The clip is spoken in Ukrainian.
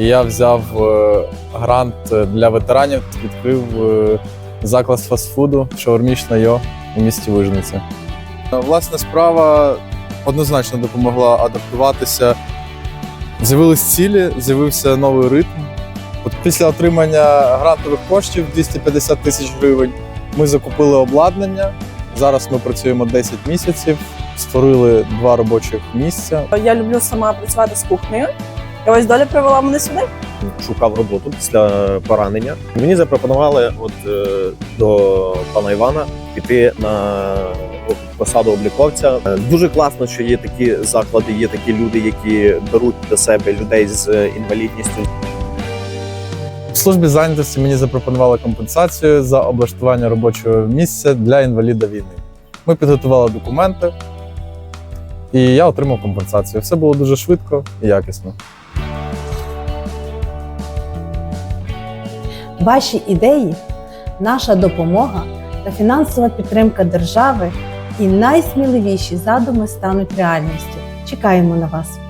І я взяв е, грант для ветеранів, відкрив е, заклад фастфуду шаурмічна йо у місті Вижниця. Власна справа однозначно допомогла адаптуватися. З'явились цілі, з'явився новий ритм. От після отримання грантових коштів 250 тисяч гривень ми закупили обладнання. Зараз ми працюємо 10 місяців, створили два робочих місця. Я люблю сама працювати з кухнею. І ось доля привела мене сюди. шукав роботу після поранення. Мені запропонували от е, до пана Івана піти на посаду обліковця. Е, Дуже класно, що є такі заклади, є такі люди, які беруть до себе людей з інвалідністю. В службі зайнятості мені запропонували компенсацію за облаштування робочого місця для інваліда війни. Ми підготували документи, і я отримав компенсацію. Все було дуже швидко і якісно. Ваші ідеї, наша допомога та фінансова підтримка держави і найсміливіші задуми стануть реальністю. Чекаємо на вас.